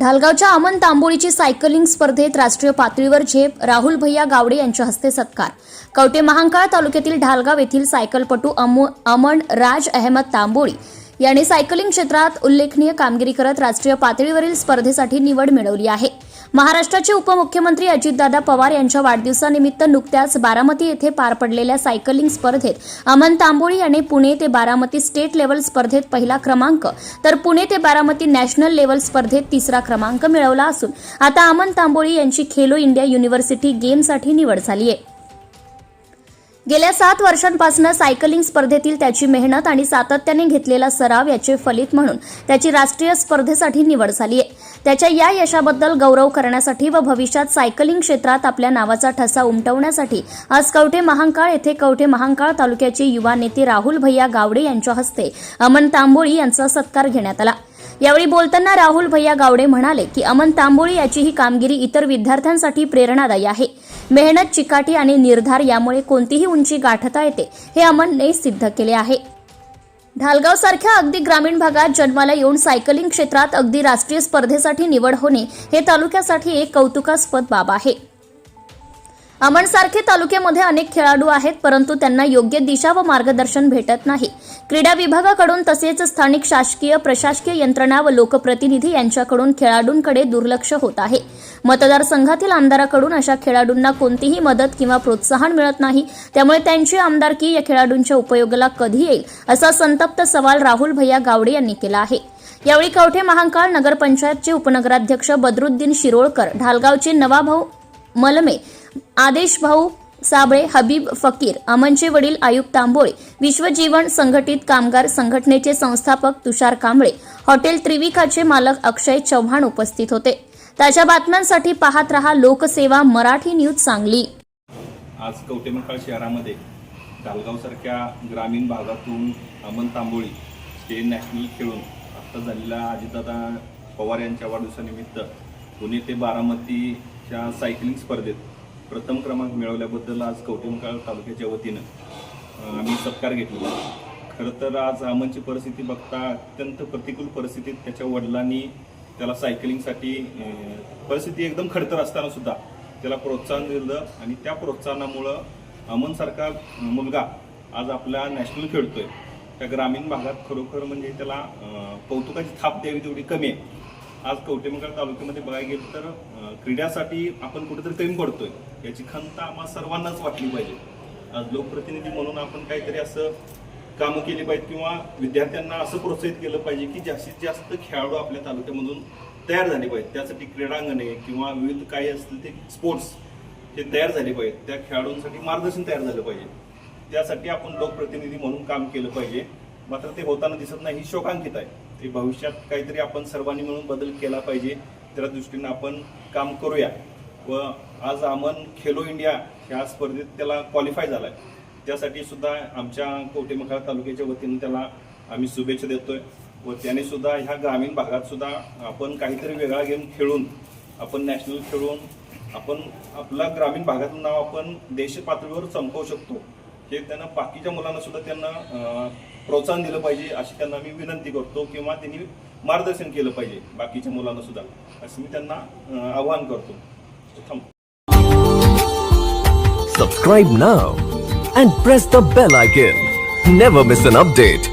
ढालगावच्या Aman तांबोळीची cycling स्पर्धेत राष्ट्रीय पातळीवर झेप राहुल भैया गावडे यांच्या हस्ते सत्कार. कवटे महांकाळ तालुक्यातील ढालगाव येथील सायकलपटू अमन राज अहमद तांबोळी यांनी सायकलिंग क्षेत्रात उल्लेखनीय कामगिरी करत राष्ट्रीय पातळीवरील स्पर्धेसाठी निवड मिळवली आहे. महाराष्ट्राचे उपमुख्यमंत्री अजितदादा पवार यांच्या वाढदिवसानिमित्त नुकत्याच बारामती येथे पार पडलेल्या सायकलिंग स्पर्धेत अमन तांबोळी याने पुणे ते बारामती स्टेट लेवल स्पर्धेत पहिला क्रमांक तर पुणे ते बारामती नॅशनल लेवल स्पर्धेत तिसरा क्रमांक मिळवला असून आता अमन तांबोळी यांची खेलो इंडिया युनिव्हर्सिटी गेमसाठी निवड झाली आहे. गेल्या सात वर्षांपासून सायकलिंग स्पर्धेतील त्याची मेहनत आणि सातत्याने घेतलेला सराव याचे फलित म्हणून त्याची राष्ट्रीय स्पर्धेसाठी निवड झाली आहे. त्याच्या या यशाबद्दल गौरव करण्यासाठी व भविष्यात सायकलिंग क्षेत्रात आपल्या नावाचा ठसा उमटवण्यासाठी आज कवठे महांकाळ येथे कवठे महांकाळ तालुक्याचे युवा नेते राहुल भैया गावडे यांच्या हस्ते अमन तांबोळी यांचा सत्कार घेण्यात आला. यावेळी बोलताना राहुल भैया गावडे म्हणाले की अमन तांबोळी याची ही कामगिरी इतर विद्यार्थ्यांसाठी प्रेरणादायी आहे. मेहनत चिकाटी आणि निर्धार यामुळे कोणतीही उंची गाठता येते हे अमनने सिद्ध केले आहे. ढालगाव सारख्या अगदी ग्रामीण भागात जन्माला येऊन सायकलिंग क्षेत्रात अगदी राष्ट्रीय स्पर्धेसाठी निवड होणे हे तालुक्यासाठी एक कौतुकास्पद बाब आहे. अमणसारखे तालुक्यामध्ये अनेक खेळाडू आहेत परंतु त्यांना योग्य दिशा व मार्गदर्शन भेटत नाही. क्रीडा विभागाकडून तसेच स्थानिक शासकीय प्रशासकीय यंत्रणा व लोकप्रतिनिधी यांच्याकडून खेळाडूंकडे दुर्लक्ष होत आहे. मतदारसंघातील आमदाराकडून अशा खेळाडूंना कोणतीही मदत किंवा प्रोत्साहन मिळत नाही. त्यामुळे त्यांची आमदारकी या खेळाडूंच्या उपयोगाला कधी येईल असा संतप्त सवाल राहुल भैया गावडे यांनी केला आहे. यावेळी कवठे महांकाळ नगरपंचायतचे उपनगराध्यक्ष बदरुद्दीन शिरोळकर ढालगावचे नवाभाऊ मलमे आदेश भाऊ साबळे हबीब फकीर अमनचे वडील आयुब तांबोळे विश्वजीवन संघटित कामगार संघटनेचे संस्थापक तुषार कांबळे हॉटेल त्रिविकाचे मालक अक्षय चव्हाण उपस्थित होते. ताज्या बातम्यांसाठी पाहत रहा लोकसेवा मराठी न्यूज सांगली. आज कवटेमकाळ शहरामध्ये गालगावसारख्या ग्रामीण भागातून अमन तांबोळी स्टेट नॅशनल खेळून आत्ता झालेला अजितदादा पवार यांच्या वाढदिवसानिमित्त पुणे ते बारामतीच्या सायकलिंग स्पर्धेत प्रथम क्रमांक मिळवल्याबद्दल आज कवटेमंकाळ तालुक्याच्या वतीनं आम्ही सत्कार घेतलेला. खरं तर आज अमनची परिस्थिती बघता अत्यंत प्रतिकूल परिस्थितीत त्याच्या वडिलांनी त्याला सायकलिंगसाठी परिस्थिती एकदम खडतर असताना सुद्धा त्याला प्रोत्साहन दिलं आणि त्या प्रोत्साहनामुळं अमनसारखा मुलगा आज आपला नॅशनल खेळतोय. त्या ग्रामीण भागात खरोखर म्हणजे त्याला कौतुकाची थाप द्यावी तेवढी कमी आहे. आज कवटेमंगळ तालुक्यामध्ये बघायला गेलं तर क्रीड्यासाठी आपण कुठेतरी कमी पडतोय. याची खंत आम्हाला सर्वांनाच वाटली पाहिजे. आज लोकप्रतिनिधी म्हणून आपण काहीतरी असं कामं केली पाहिजेत किंवा विद्यार्थ्यांना असं प्रोत्साहित केलं पाहिजे की जास्तीत जास्त खेळाडू आपल्या तालुक्यामधून तयार झाले पाहिजेत. त्यासाठी क्रीडांगणे किंवा विविध काही असतील ते स्पोर्ट्स हे तयार झाले पाहिजेत. त्या खेळाडूंसाठी मार्गदर्शन तयार झालं पाहिजे. त्यासाठी आपण लोकप्रतिनिधी म्हणून काम केलं पाहिजे. मात्र ते होताना दिसत नाही ही शोकांकित आहे. ते भविष्यात काहीतरी आपण सर्वांनी मिळून बदल केला पाहिजे त्या दृष्टीनं आपण काम करूया. व आज आमन खेलो इंडिया ह्या स्पर्धेत त्याला क्वालिफाय झालाय. त्यासाठी सुद्धा आमच्या कवटेमखाळ तालुक्याच्या वतीनं त्याला आम्ही शुभेच्छा देतोय. व त्याने सुद्धा ह्या ग्रामीण भागात सुद्धा आपण काहीतरी वेगळा गेम खेळून आपण नॅशनल खेळून आपण आपला ग्रामीण भागातलं नाव आपण देश पातळीवर चमकवू शकतो. हे त्यांना बाकीच्या मुलांना सुद्धा त्यांना प्रोत्साहन दिलं पाहिजे अशी त्यांना मी विनंती करतो किंवा त्यांनी मार्गदर्शन केलं पाहिजे बाकीच्या मुलांना सुद्धा. असं मी त्यांना आवाहन करतो. थांबतो Subscribe now and press the bell icon. Never miss an update